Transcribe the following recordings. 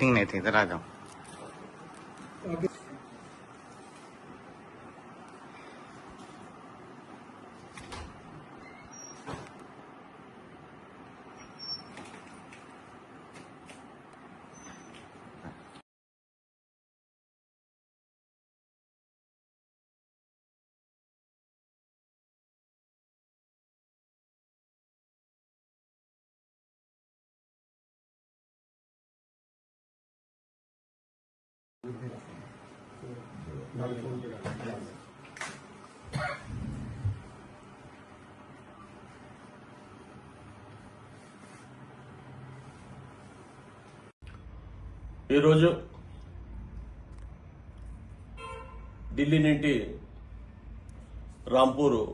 Meeting नहीं थी इधर आ जाओ ఈరోజు ఢిల్లీ నుండి రాంపూర్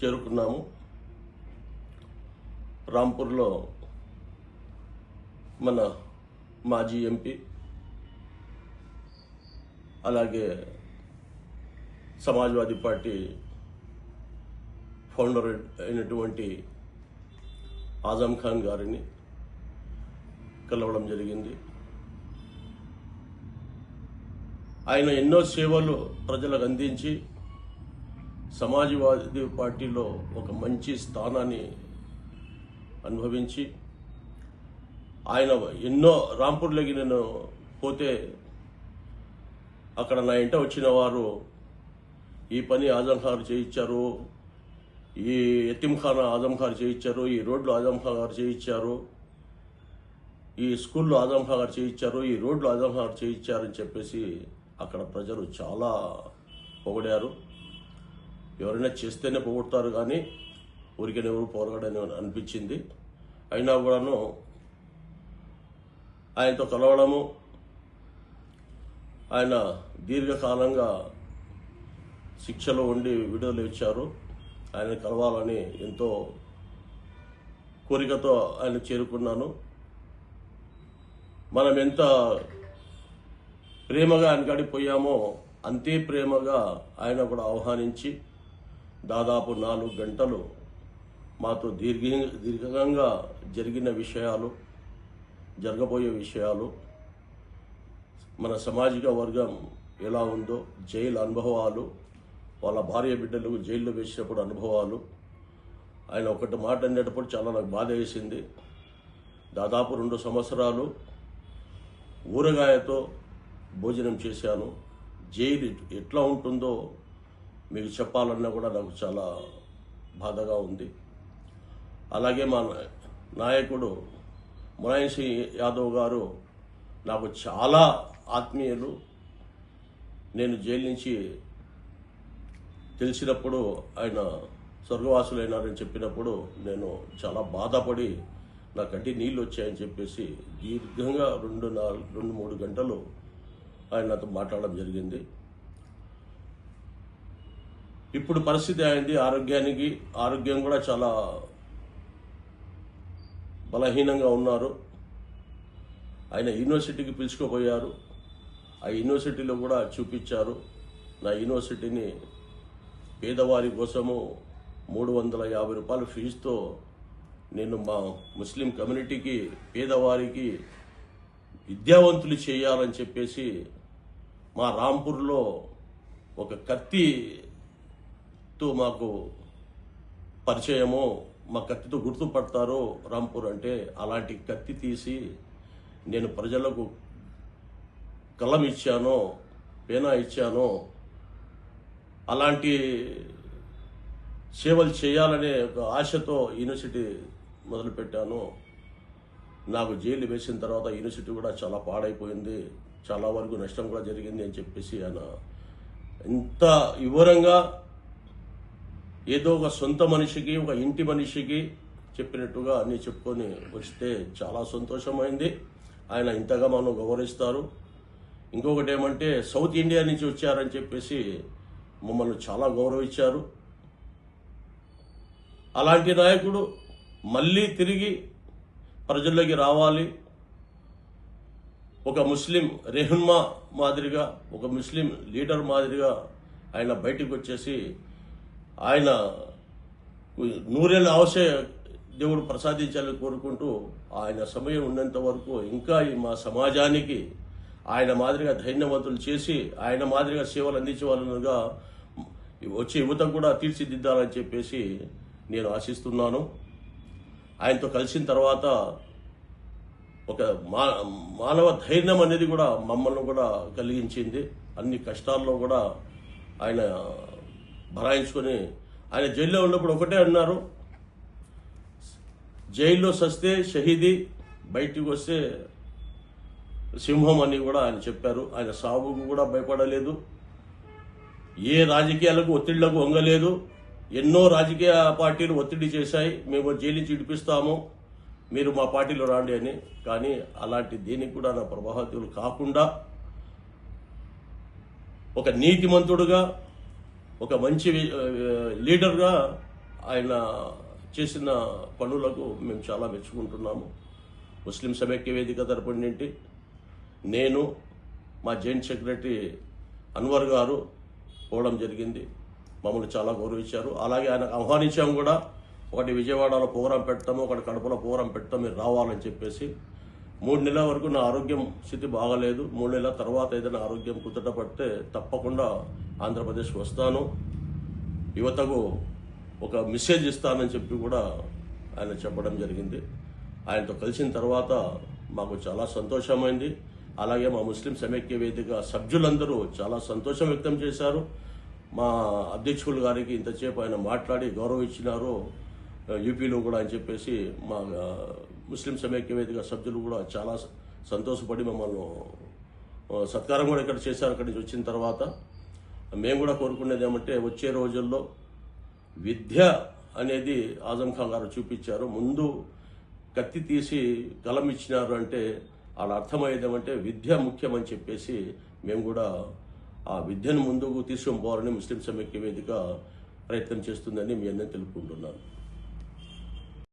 చేరుకున్నాము. రాంపూర్లో మన మాజీ ఎంపీ అలాగే సమాజ్వాదీ పార్టీ ఫౌండర్ అయినటువంటి ఆజం ఖాన్ గారిని కలవడం జరిగింది. ఆయన ఎన్నో సేవలు ప్రజలకు అందించి సమాజ్వాదీ పార్టీలో ఒక మంచి స్థానాన్ని అనుభవించి ఆయన ఎన్నో రాంపూర్లోకి నేను పోతే అక్కడ నా ఇంట వచ్చిన వారు ఈ పని ఆజంఖారు చేయించారు ఈ ఎతింఖానా ఆజంఖారు చేయించారు ఈ రోడ్లు ఆజంఖాగారు చేయించారు ఈ స్కూల్లో ఆజంఖాగారు చేయించారు ఈ రోడ్లు ఆజంఖాగారు చేయించారని చెప్పేసి అక్కడ ప్రజలు చాలా పొగిడారు. ఎవరైనా చేస్తేనే పొగుడతారు కానీ ఊరికే ఎవరు పోరగడని అనిపించింది. అయినా కూడాను ఆయనతో కలవడము ఆయన దీర్ఘకాలంగా శిక్షలో ఉండి విడుదల ఇచ్చారు. ఆయన కలవాలని ఎంతో కోరికతో ఆయన చేరుకున్నాను. మనం ఎంత ప్రేమగా ఆయన గడిపోయామో అంతే ప్రేమగా ఆయన కూడా ఆహ్వానించి దాదాపు నాలుగు గంటలు మాతో దీర్ఘ దీర్ఘంగా జరిగిన విషయాలు జరగబోయే విషయాలు మన సామాజిక వర్గం ఎలా ఉందో జైలు అనుభవాలు వాళ్ళ భార్య బిడ్డలు జైల్లో వేసినప్పుడు అనుభవాలు. ఆయన ఒకటి మాట అనేటప్పుడు చాలా నాకు బాధ వేసింది. దాదాపు రెండు సంవత్సరాలు ఊరగాయతో భోజనం చేశాను. జైలు ఎట్లా ఉంటుందో మీకు చెప్పాలన్నా కూడా నాకు చాలా బాధగా ఉంది. అలాగే మా నాయకుడు ములాయం సింగ్ యాదవ్ గారు నాకు చాలా ఆత్మీయులు నేను జైలు నుంచి తెలిసినప్పుడు ఆయన స్వర్గవాసులైనారని చెప్పినప్పుడు నేను చాలా బాధపడి నా కంటి నీళ్ళు వచ్చాయని చెప్పేసి దీర్ఘంగా రెండు నాలుగు రెండు మూడు గంటలు ఆయన నాతో మాట్లాడడం జరిగింది. ఇప్పుడు పరిస్థితి అయింది ఆరోగ్యానికి ఆరోగ్యం కూడా చాలా బలహీనంగా ఉన్నారు. ఆయన యూనివర్సిటీకి పిలుచుకుపోయారు. ఆ యూనివర్సిటీలో కూడా చూపించారు. నా యూనివర్సిటీని పేదవారి కోసము మూడు వందల యాభై రూపాయల ఫీజుతో నేను మా ముస్లిం కమ్యూనిటీకి పేదవారికి విద్యావంతులు చేయాలని చెప్పేసి మా రాంపూర్లో ఒక కత్తితో మాకు పరిచయము మా కత్తితో గుర్తుపడతారు రాంపూర్ అంటే. అలాంటి కత్తి తీసి నేను ప్రజలకు కలం ఇచ్చానో పేనా ఇచ్చానో అలాంటి సేవలు చేయాలనే ఒక ఆశతో యూనివర్సిటీ మొదలుపెట్టాను. నాకు జైలు వేసిన తర్వాత యూనివర్సిటీ కూడా చాలా పాడైపోయింది. చాలా వరకు నష్టం కూడా జరిగింది అని చెప్పేసి ఆయన ఎంత వివరంగా ఏదో ఒక సొంత మనిషికి ఒక ఇంటి మనిషికి చెప్పినట్టుగా అన్ని చెప్పుకొని వస్తే చాలా సంతోషమైంది. ఆయన ఇంతగా మనం గౌరవిస్తారు. ఇంకొకటి ఏమంటే సౌత్ ఇండియా నుంచి వచ్చారని చెప్పేసి మమ్మల్ని చాలా గౌరవించారు. అలాంటి నాయకుడు మళ్ళీ తిరిగి ప్రజల్లోకి రావాలి. ఒక ముస్లిం రెహున్మా మాదిరిగా ఒక ముస్లిం లీడర్ మాదిరిగా ఆయన బయటకు వచ్చేసి ఆయన నూరేళ్ళ ఆశయ దేవుడు ప్రసాదించాలని కోరుకుంటూ ఆయన సమయం ఉన్నంత వరకు ఇంకా ఈ మా సమాజానికి ఆయన మాదిరిగా ధైర్యవంతులు చేసి ఆయన మాదిరిగా సేవలు అందించే వాళ్ళనుగా వచ్చే యువతం కూడా తీర్చిదిద్దాలని చెప్పేసి నేను ఆశిస్తున్నాను. ఆయనతో కలిసిన తర్వాత ఒక మా మానవ ధైర్యం అనేది కూడా మమ్మల్ని కూడా కలిగించింది. అన్ని కష్టాల్లో కూడా ఆయన భరాయించుకొని ఆయన జైల్లో ఉన్నప్పుడు ఒకటే అన్నారు. జైల్లో సస్తే షహీదీ బయటికి వస్తే సింహం అని కూడా ఆయన చెప్పారు. ఆయన సాగుకు కూడా భయపడలేదు. ఏ రాజకీయాలకు ఒత్తిళ్ళకు వంగలేదు. ఎన్నో రాజకీయ పార్టీలు ఒత్తిడి చేశాయి. మేము జైలించి ఇడిపిస్తాము మీరు మా పార్టీలో రాండి అని. కానీ అలాంటి దేనికి కూడా నా ప్రభావితులు కాకుండా ఒక నీతిమంతుడుగా ఒక మంచి లీడర్గా ఆయన చేసిన పనులకు మేము చాలా మెచ్చుకుంటున్నాము. ముస్లిం సమైక్య వేదిక తరపున నుండి నేను మా జాయింట్ సెక్రటరీ అన్వర్ గారు పోవడం జరిగింది. మమ్మల్ని చాలా గౌరవించారు. అలాగే ఆయన ఆహ్వానించాము కూడా ఒకటి విజయవాడలో ప్రోగ్రాం పెడతాము ఒకటి కడపలో ప్రోగ్రాం పెడతాం మీరు రావాలని చెప్పేసి. మూడు నెలల వరకు నా ఆరోగ్యం స్థితి బాగలేదు. మూడు నెలల తర్వాత ఏదైనా ఆరోగ్యం కుదుట పడితే తప్పకుండా ఆంధ్రప్రదేశ్ వస్తాను. యువతకు ఒక మెసేజ్ ఇస్తానని చెప్పి కూడా ఆయన చెప్పడం జరిగింది. ఆయనతో కలిసిన తర్వాత మాకు చాలా సంతోషమైంది. అలాగే మా ముస్లిం సమైక్య వేదిక సభ్యులందరూ చాలా సంతోషం వ్యక్తం చేశారు. మా అధ్యక్షులు గారికి ఇంతసేపు ఆయన మాట్లాడి గౌరవం ఇచ్చినారు యూపీలో కూడా అని చెప్పేసి మా ముస్లిం సమైక్య వేదిక సభ్యులు కూడా చాలా సంతోషపడి మమ్మల్ని సత్కారం కూడా ఇక్కడ చేశారు అక్కడి నుంచి వచ్చిన తర్వాత. మేము కూడా కోరుకునేది ఏమంటే వచ్చే రోజుల్లో విద్య అనేది ఆజం ఖాన్ గారు చూపించారు. ముందు కత్తి తీసి కలం ఇచ్చినారు అంటే వాళ్ళ అర్థమయ్యేదామంటే విద్య ముఖ్యమని చెప్పేసి మేము కూడా ఆ విద్యను ముందుకు తీసుకొని పోవాలని ముస్లిం సమైక్య వేదిక ప్రయత్నం చేస్తుందని మీ అందరినీ తెలుపుకుంటున్నాను.